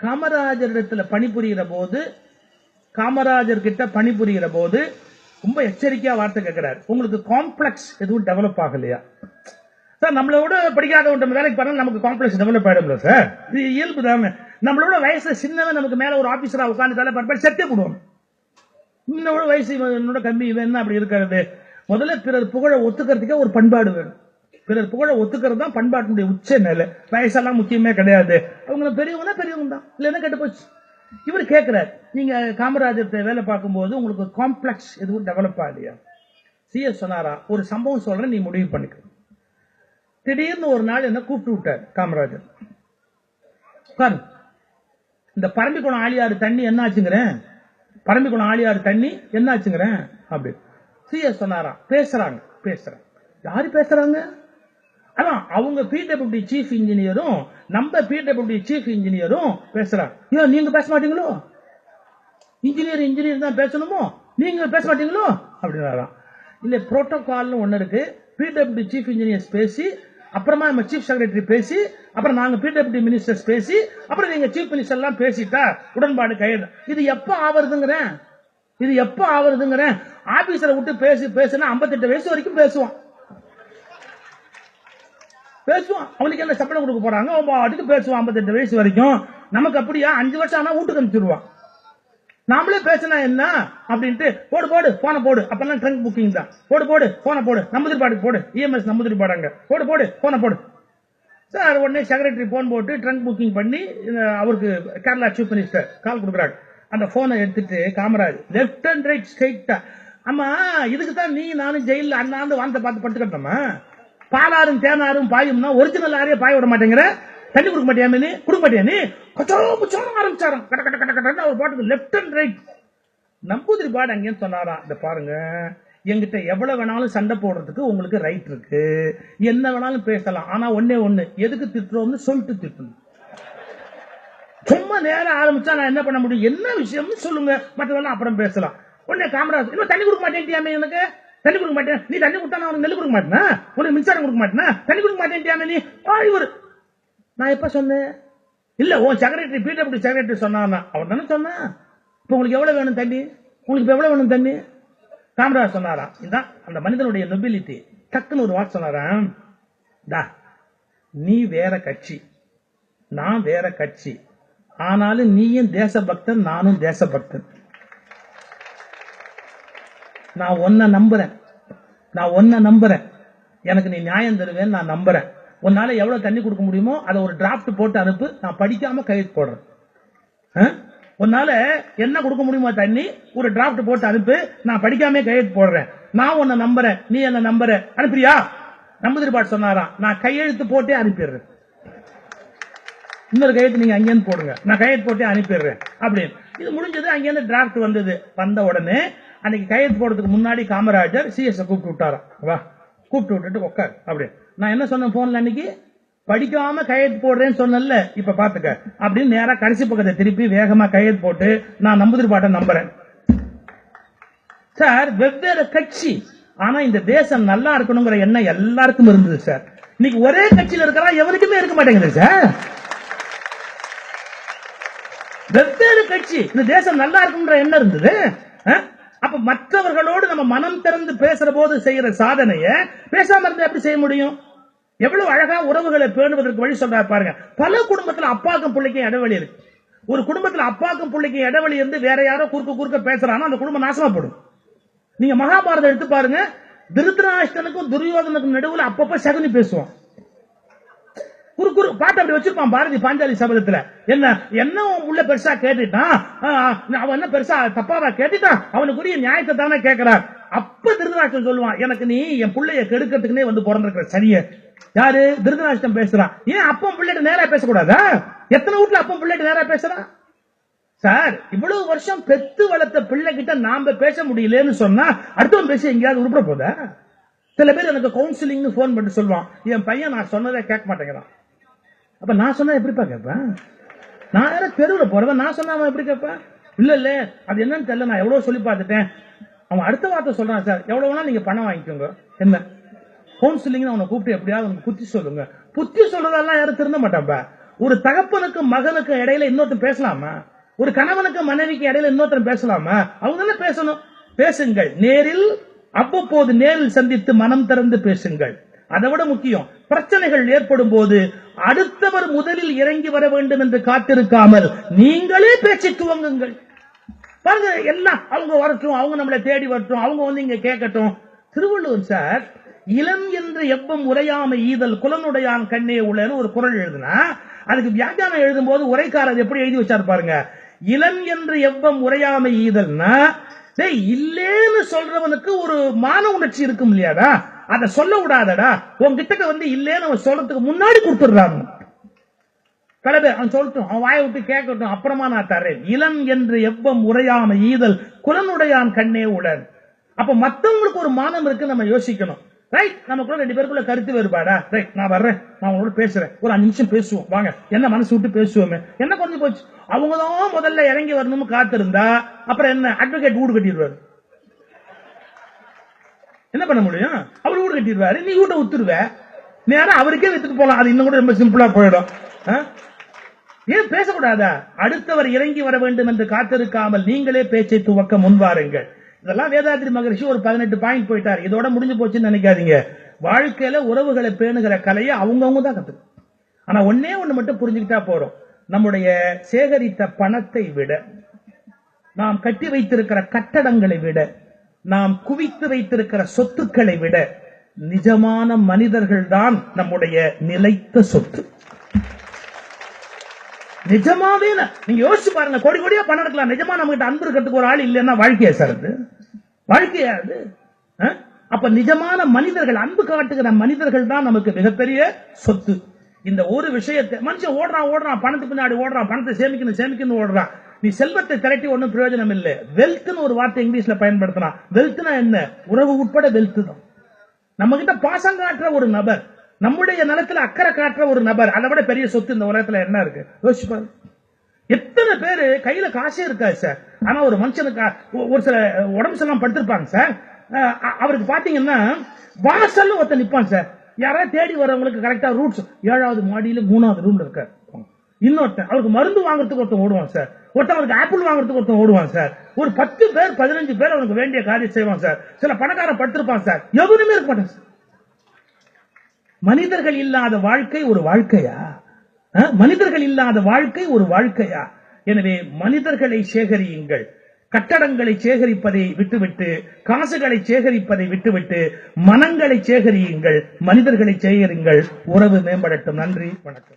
காமராஜரிடத்துல பணிபுரிகிற போது காமராஜர் கிட்ட பணிபுரிகிற போது ரொம்ப எச்சரிக்கையா வார்த்தை கேட்கிறாரு உங்களுக்கு காம்ப்ளெக்ஸ் எதுவும் டெவலப் ஆகலையா? சார் நம்மளோட படிக்காதவன் வேலைக்கு பண்ணா நமக்கு காம்ப்ளெக்ஸ் டெவலப் ஆயிடும்ல சார்? இது இயல்பு தானே. நம்மளோட வயசுல சின்னவன் நமக்கு மேல ஒரு ஆபீசரா உட்காந்து தலை பார்ப்பாரு செத்தே போடுவோம் இன்னோட வயசு என்னோட கம்மி இவன் என்ன அப்படி இருக்கிறது? முதல்ல பிறர் புகழ ஒத்துக்கிறதுக்கே ஒரு பண்பாடு வேணும். பிறர் புகழ ஒத்துக்கிறது தான் பண்பாட்டினுடைய உச்ச நிலை. வயசெல்லாம் முக்கியமே கிடையாது. அவங்க பெரியவங்க பெரியவங்க தான். இல்லைன்னா கெட்டு போச்சு? இவர் கேட்கிறார் நீங்க காமராஜர்கிட்ட வேலை பார்க்கும்போது உங்களுக்கு காம்ப்ளெக்ஸ் எதுவும் டெவலப் ஆகலையா? சிஎஸ் சொன்னாரா? ஒரு சம்பவம் சொல்றேன் நீ முடிவு பண்ணிக்க. திடீர்னு ஒரு நாள் என்ன கூப்பிட்டு விட்டார் காமராஜர். உட்காரு. இந்த பரம்பிக்குளம் ஆளியாறு தண்ணி என்ன ஆச்சுங்கிறேன் பரம்பிக்குளம் ஆளியாறு தண்ணி என்ன ஆச்சுங்கிறேன் அப்படி சிஎஸ் சொன்னாரா? பேசுறாங்க. பேசுறாங்க. யாரு பேசுறாங்க? அதான் அவங்க பிடபிள்யூடி சீஃப் இன்ஜினியரும் நம்ம பிடபிள்யூடி சீஃப் இன்ஜினியரும் பேசுறாங்க. ஐயோ நீங்க பேச மாட்டீங்களோ? இன்ஜினியர் இன்ஜினியர் தான் பேசணுமோ? நீங்க பேச மாட்டீங்களோ? அப்படின்னாராம் இல்ல புரோட்டோகால்னு ஒன்று இருக்கு. பிடபிள்யூடி சீஃப் இன்ஜினியர்ஸ் பேசி அப்புறமா நம்ம சீஃப் செக்ரட்டரி பேசி அப்புறம் நாங்க பிடபிள்யூடி மினிஸ்டர்ஸ் பேசி அப்புறம் நீங்க சீஃப் மினிஸ்டர் எல்லாம் பேசிட்டா உடன்பாடு கையெழு இது எப்ப ஆவறதுங்கிறேன் இது எப்ப ஆவறதுங்கிறேன் ஆபீசரை விட்டு பேசி பேசுனா 58 வயசு வரைக்கும் பேசுவோம் பேசுவான். அவனுக்கு என்ன சம்பளம் கொடுக்க போறாங்க? அவன் பாட்டுக்கு பேசுவான் 58 வயசு வரைக்கும். நமக்கு அப்படியா? அஞ்சு வருஷம் ஆனா வீட்டுக்கு அனுப்பிச்சிருவான். நாமளே பேசினா என்ன? அப்படின்ட்டு போடு போடு போன போடு. அப்பெல்லாம் ட்ரங்க் புக்கிங் தான். போடு போடு போன போடு. நம்பதிரி பாடு. போடு இஎம்எஸ் நம்பதிரி பாடாங்க போடு போடு போன போடு. சார் உடனே செக்ரட்டரி போன் போட்டு ட்ரங்க் புக்கிங் பண்ணி அவருக்கு கேரளா சீஃப் மினிஸ்டர் கால் கொடுக்குறாரு. அந்த போனை எடுத்துட்டு காமராஜ் லெஃப்ட் அண்ட் ரைட் ஸ்ட்ரைட்டா ஆமா இதுக்கு தான் நீ நானும் ஜெயில அண்ணாந்து வாந்த பார்த்து படுத்துக்கிட்டோமா? பாலாரும் தேனாரும் பாயும்னா ஒரிஜினல் ஆரே பாய விட மாட்டேங்கிற. தண்ணி கொடுக்க மாட்டியா கொடுக்க மாட்டியா நீ? கொச்சோ ஆரம்பிச்சாராம். கட கட கட அவர் பாட்டுக்கு லெஃப்ட் அண்ட் ரைட் நம்பூதிரி பாடு அங்கேன்னு சொன்னாராம். இந்த பாருங்க. என்கிட்ட எவ்வளவு வேணாலும் சண்டை போடுறதுக்கு உங்களுக்கு ரைட் இருக்கு. என்ன வேணாலும் பேசலாம். ஆனா ஒன்னே ஒண்ணு. எதுக்கு திட்டுறோம்னு சொல்லிட்டு திட்டணும். சும்மா நேரம் ஆரம்பிச்சா நான் என்ன பண்ண முடியும்? என்ன விஷயம்னு சொல்லுங்க. மற்றவெல்லாம் அப்புறம் பேசலாம். உடனே காமராஜ் இன்னும் தண்ணி கொடுக்க மாட்டேங்கிட்டியாமே எனக்கு? தண்ணி கொடுக்க மாட்டேன். நீ தண்ணி கொடுத்தா நான் நெல் கொடுக்க மாட்டேனா? உனக்கு மின்சாரம் கொடுக்க மாட்டேனா? தண்ணி கொடுக்க மாட்டேன் நீ? ஆ, இவர் நான் எப்ப சொன்னேன்? இல்ல உன் செக்ரட்டரி பிடபிள்யூ செக்ரட்டரி சொன்னான்? அவன் தானே சொன்னான் இப்ப உங்களுக்கு எவ்வளவு வேணும் தண்ணி? உங்களுக்கு இப்ப எவ்வளவு வேணும் தண்ணி? காமராஜ் சொன்னாராம் இதான் அந்த மனிதனுடைய நொபிலிட்டி டக்குன்னு ஒரு வார்த்தை சொன்னாராம் டா நீ வேற கட்சி. நான் வேற கட்சி. ஆனாலும் நீயும் தேசபக்தன் நானும் தேசபக்தன். நான் ஒன்ன நம்புறேன். நான் ஒன்ன நம்புறேன். எனக்கு நீ நியாயம் தருவேன்னு நான் நம்புறேன். உன்னால எவ்வளவு தண்ணி கொடுக்க முடியுமோ அதை ஒரு டிராப்ட் போட்டு அனுப்பு. நான் படிக்காம கையெழுத்து போடுறேன். உன்னால என்ன கொடுக்க முடியுமோ தண்ணி ஒரு டிராஃப்ட் போட்டு அனுப்பு. நான் படிக்காம கையெழுத்து போடுறேன். நான் உன்னை நம்புறேன். நீ என்ன நம்புற. அனுப்புறியா? நம்புதிரி பாட்டு சொன்னாராம். நான் கையெழுத்து போட்டே அனுப்பிடுறேன். இன்னொரு கையெழுத்து நீங்க அங்கேருந்து போடுங்க. நான் கையெழுத்து போட்டே அனுப்பிடுறேன். அப்படின்னு. இது முடிஞ்சது அங்கேருந்து டிராஃப்ட் வந்தது. வந்த உடனே அன்னைக்கு கையெழுத்து போடுறதுக்கு முன்னாடி காமராஜர் சிஎஸ்ஐ கூப்பிட்டு விட்டாராம். வா கூப்பிட்டு விட்டுட்டு உட்கார் அப்படின்னு நான் என்ன சொன்னேன் போன்ல அன்னைக்கு? படிக்காம கையெழுத்து போடுறேன்னு சொன்னல இப்ப பாத்துக்க அப்படின்னு நேரா கடைசி பக்கத்தை திருப்பி வேகமா கையெழுத்து போட்டு நான் நம்புதிரி பாட்டை நம்புறேன். சார் வெவ்வேறு கட்சி ஆனா இந்த தேசம் நல்லா இருக்கணுங்கிற எண்ணம் எல்லாருக்கும் இருந்தது சார். இன்னைக்கு ஒரே கட்சியில் இருக்கிறா எவருக்குமே இருக்க மாட்டேங்குது சார். வெவ்வேறு கட்சி இந்த தேசம் நல்லா இருக்குன்ற எண்ணம் இருந்தது அப்ப மற்றவர்களோடு நம்ம மனம் திறந்து பேசுற போது செய்யற சாதனைய பேசாம இருந்து எப்படி செய்ய முடியும்? எவ்வளவு அழகா உறவுகளை பேணுவதற்கு வழி சொல்றா பாருங்க. பல குடும்பத்துல அப்பாக்கும் பிள்ளைக்கும் இடைவெளி இருக்கு. ஒரு குடும்பத்துல அப்பாக்கும் பிள்ளைக்கும் இடைவெளி இருந்து வேற யாரோ குறுக்க குறுக்க பேசுறாங்கன்னா அந்த குடும்பம் நாசமா நீங்க மகாபாரதம் எடுத்து பாருங்க. திருத்தராஷ்டனுக்கும் துரியோதனுக்கும் நடுவுல அப்பப்ப சகுனி பேசுவான் குறு குறு பாட்டு அப்படி வச்சிருப்பான் பாரதி பாஞ்சாலி சபதத்துல. என்ன என்ன உன் உள்ள பெருசா கேட்டுட்டான் அவன் என்ன பெருசா தப்பாவா கேட்டுட்டான் அவனுக்குரிய நியாயத்தை தானே கேட்கிறான் அப்ப திருதராஷ்டம் சொல்லுவான் எனக்கு நீ என் பிள்ளைய கெடுக்கிறதுக்குனே வந்து பிறந்திருக்கிற சனிய. யாரு? திருதராஷ்டம் பேசுறான் ஏன் அப்பன் பிள்ளைகிட்ட நேரா பேசக்கூடாதா? எத்தனை வீட்டுல அப்பன் பிள்ளைகிட்ட நேரா பேசுறான் சார் இவ்வளவு வருஷம் பெத்து வளர்த்த பிள்ளை கிட்ட நாம பேச முடியலன்னு சொன்னா அடுத்தவன் பேசி எங்கேயாவது உருப்பிட போதா? சில பேர் எனக்கு கவுன்சிலிங்னு ஃபோன் பண்ணி சொல்லுவான். என் பையன் நான் சொன்னதை கேட்க மாட்டேங்கிறான். அப்ப நான் சொன்னா எப்படிப்பா கேட்பேன் நான் யாரும் தெருவில் போறவன் நான் சொன்னா அவன் எப்படி கேட்பேன் இல்ல இல்ல. அது என்னன்னு தெரியல. நான் எவ்வளவு சொல்லி பார்த்துட்டேன். அவன் அடுத்த வார்த்தை சொல்றான் சார். எவ்வளவு வேணா நீங்க பணம் வாங்கிக்கோங்க. என்ன? கவுன்சிலிங் அவனை கூப்பிட்டு எப்படியாவது அவனுக்கு புத்தி சொல்லுங்க. புத்தி சொல்றதெல்லாம் யாரும் திருந்த மாட்டான்ப்பா ஒரு தகப்பனுக்கு மகனுக்கும் இடையில இன்னொருத்தன் பேசலாமா? ஒரு கணவனுக்கு மனைவிக்கு இடையில இன்னொருத்தன் பேசலாமா? அவங்க தானே பேசணும். பேசுங்கள். நேரில் அவ்வப்போது நேரில் சந்தித்து மனம் திறந்து பேசுங்கள். அதை விட முக்கியம் பிரச்சனைகள் ஏற்படும் போது அடுத்தவர் முதலில் இறங்கி வர வேண்டும் என்று காத்திருக்காமல் நீங்களே பேச்சு துவங்குங்கள். பாருங்க எல்லாம் அவங்க வரட்டும் அவங்க நம்மளை தேடி வரட்டும் அவங்க வந்து இங்க கேட்கட்டும். திருவள்ளுவர் சார் இளம் என்று எவ்வம் உரையாமை ஈதல் குலனுடையான் கண்ணே உள்ளன்னு ஒரு குரல் எழுதுனா அதுக்கு வியாக்கியானம் எழுதும்போது உரைக்காரர் எப்படி எழுதி வச்சார் பாருங்க. இளம் என்று எவ்வம் உரையாமை ஈதல்னா இல்லேன்னு சொல்றவனுக்கு ஒரு மான உணர்ச்சி இருக்கும் இல்லையாடா? அதை சொல்ல விடாதடா. உன்கிட்ட வந்து இல்லேன்னு அவன் சொல்றதுக்கு முன்னாடி கொடுத்துடுறாங்க பல பேர் அவன் சொல்லட்டும் அவன் வாயை விட்டு கேட்கட்டும் அப்புறமா நான் தரேன் இளம் என்று எவ்வம் உரையான ஈதல் குலனுடையான் கண்ணே உடன் அப்ப மத்தவங்களுக்கு ஒரு மானம் இருக்கு நம்ம யோசிக்கணும். ரைட் நமக்குள்ள ரெண்டு பேருக்குள்ள கருத்து வேறுபாடா? ரைட் நான் வர்றேன். நான் உங்களோட பேசுறேன். ஒரு அஞ்சு நிமிஷம் பேசுவோம். வாங்க. என்ன மனசு விட்டு பேசுவோமே? என்ன குறைஞ்சு போச்சு? அவங்க தான் முதல்ல இறங்கி வரணும்னு காத்திருந்தா அப்புறம் என்ன? அட்வொகேட் வீடு கட்டிடுவாரு. என்ன பண்ண முடியும்? அவர் வீடு கட்டிடுவாரு. நீ வீட்டை உத்துருவ நேரம் அவருக்கே வித்துட்டு போலாம். அது இன்னும் கூட ரொம்ப சிம்பிளா போயிடும். ஏன் பேசக்கூடாதா? அடுத்தவர் இறங்கி வர வேண்டும் என்று காத்திருக்காமல் நீங்களே பேச்சை துவக்க முன்வாருங்கள் இதெல்லாம் வேதாத்ரி மகரிஷி ஒரு பதினெட்டு பாயிண்ட் போயிட்டார். இதோட முடிஞ்சு போச்சுன்னு நினைக்காதீங்க. வாழ்க்கையில உறவுகளை பேணுகிற கலையை அவங்கவுங்க தான் கத்துக்கணும். ஆனா ஒன்னே ஒண்ணு மட்டும் புரிஞ்சுக்கிட்டா போறோம். நம்முடைய சேகரித்த பணத்தை விட நாம் கட்டி வைத்திருக்கிற கட்டடங்களை விட நாம் குவித்து வைத்திருக்கிற சொத்துக்களை விட நிஜமான மனிதர்கள் தான் நம்முடைய நிலைத்த சொத்து. நிஜமாவே நீங்க யோசிச்சு பாருங்க கோடி கோடியா பணம் இருக்கலாம் நிஜமா நம்ம கிட்ட அன்பு இருக்கிறதுக்கு ஒரு ஆள் இல்லைன்னா வாழ்க்கையா சார் அது? வாழ்க்கையா அது? அப்ப நிஜமான மனிதர்கள் அன்பு காட்டுகிற மனிதர்கள் தான் நமக்கு மிகப்பெரிய சொத்து. இந்த ஒரு விஷயத்தை மனுஷன் ஓடுறான் ஓடுறான் பணத்துக்கு பின்னாடி ஓடுறான் பணத்தை சேமிக்கணும் சேமிக்கணும் ஓடுறான். நீ செல்வத்தை திரட்டி ஒன்றும் பிரயோஜனம் இல்லை வெல்த்னு ஒரு வார்த்தை இங்கிலீஷ்ல பயன்படுத்தினா வெல்த்னா என்ன? உறவு உட்பட வெல்த் தான். நம்ம கிட்ட பாசம் காட்டுற ஒரு நபர் நம்முடைய நிலத்துல அக்கறை காட்டுற ஒரு நபர் அதை விட பெரிய சொத்து இந்த உலகத்துல என்ன இருக்கு? யோசிப்பாரு எத்தனை பேரு கையில காசே இருக்காது சார் ஆனா ஒரு மனுஷனுக்கு ஒரு சில உடம்பு செல்லாம் படுத்திருப்பாங்க சார் அவருக்கு பாத்தீங்கன்னா வாசல்ல ஒருத்தர் நிப்பான் சார் யாராவது தேடி வரவங்களுக்கு கரெக்டா ரூட்ஸ் ஏழாவது மாடியில மூணாவது ரூம்ல இருக்கார். இன்னொருத்தன் அவருக்கு மருந்து வாங்குறதுக்கு ஒருத்தன் ஓடுவான் சார் ஒருத்தன் ஆப்பிள் வாங்குறதுக்கு ஒருத்தன் ஓடுவான் சார் ஒரு பத்து பேர் பதினஞ்சு பேர் அவனுக்கு வேண்டிய காரியம் செய்வான் சார் சில பணக்காரன் படுத்திருப்பான் சார் எவனுமே இருக்க மாட்டான் சார் மனிதர்கள் இல்லாத வாழ்க்கை ஒரு வாழ்க்கையா? மனிதர்கள் இல்லாத வாழ்க்கை ஒரு வாழ்க்கையா? எனவே மனிதர்களை சேகரியுங்கள். கட்டடங்களை சேகரிப்பதை விட்டுவிட்டு காசுகளை சேகரிப்பதை விட்டுவிட்டு மனங்களை சேகரியுங்கள். மனிதர்களை சேகரிங்கள். உறவு மேம்படட்டும். நன்றி. வணக்கம்.